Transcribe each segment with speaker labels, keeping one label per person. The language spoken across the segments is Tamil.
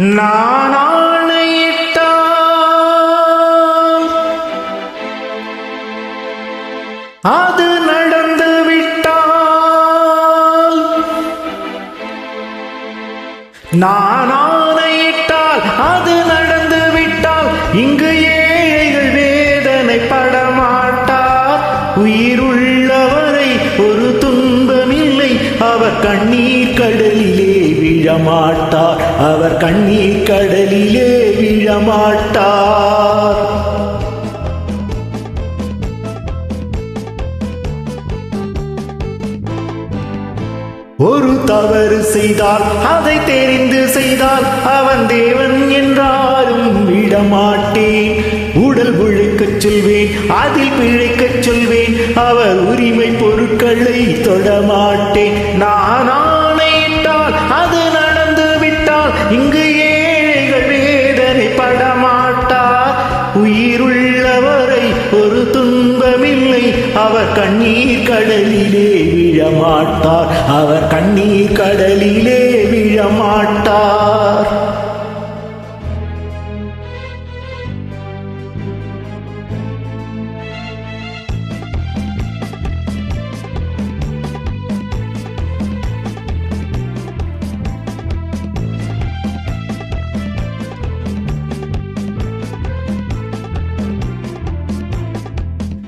Speaker 1: நான் ஆணையிட்டால் அது நடந்து விட்டால் நான் ஆணையிட்டால் அது நடந்து விட்டால் இங்கு ஏழைகள் வேதனை படமாட்டார். உயிருள்ளவரை ஒரு கண்ணீர் கடலிலே விழமாட்டார். அவர் கண்ணீர் கடலிலே விழமாட்டார். ஒரு தவறு செய்தால் அதை தெரிந்து செய்தால் அவன் தேவன் என்றாலும் விடமாட்டேன். உடல் உழைக்கச் சொல்வேன் அதில் பிழைக்கச் சொல்வேன். அவர் உரிமை பொருட்களை தொடமாட்டேன். நான் ஆணையிட்டால் அது நடந்து விட்டால் இங்கு ஏழைகள் வேதனை படமாட்டார் உயிருள்ளவரை ஒரு துன்பமில்லை அவர் கண்ணீர் கடலிலே விழமாட்டார். அவர் கண்ணீர் கடலிலே விழமாட்டார்.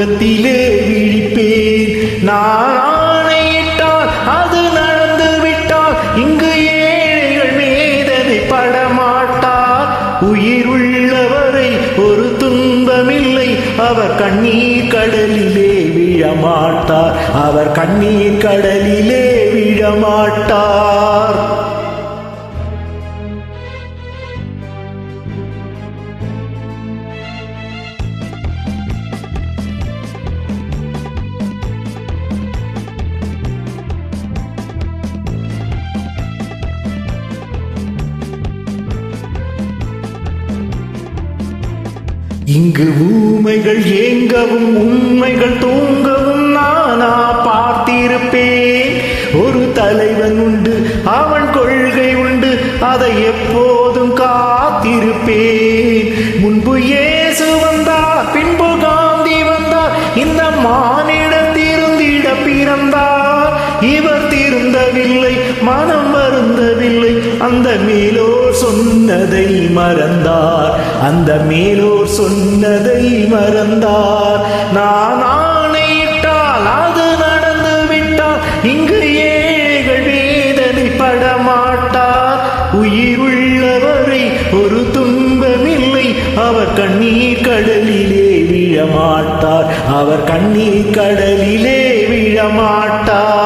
Speaker 1: முகத்திலே விழிப்பேன். நான் ஆணையிட்டால் அது நடந்து விட்டால் இங்கு ஏழைகள் வேதனை படமாட்டார். உயிர் உள்ளவரை ஒரு துன்பமில்லை அவர் கண்ணீர் கடலிலே விழமாட்டார். அவர் கண்ணீர் கடலிலே விழமாட்டார். இங்கு ஊமைகள் ஏங்கவும் உண்மைகள் தூங்கவும் நானா பார்த்திருப்பேன். ஒரு தலைவன் உண்டு அவன் கொள்கை உண்டு அதை எப்போதும் காத்திருப்பேன். முன்பு இயேசு வந்தார் பின்பு காந்தி வந்தார் இந்த மாநில திருந்தவில்லை மனம் வருந்தவில்லை அந்த மேலோர் சொன்னதை மறந்தார். அந்த மேலோர் சொன்னதை மறந்தார். நான் ஆணையிட்டால் அது நடந்து விட்டால் இங்கு ஏழைகள் வேதனை படமாட்டார். உயிருள்ளவரை ஒரு துன்பமில்லை. அவர் கண்ணீர் கடலிலே விழமாட்டார். அவர் கண்ணீர் கடலிலே விழமாட்டார்.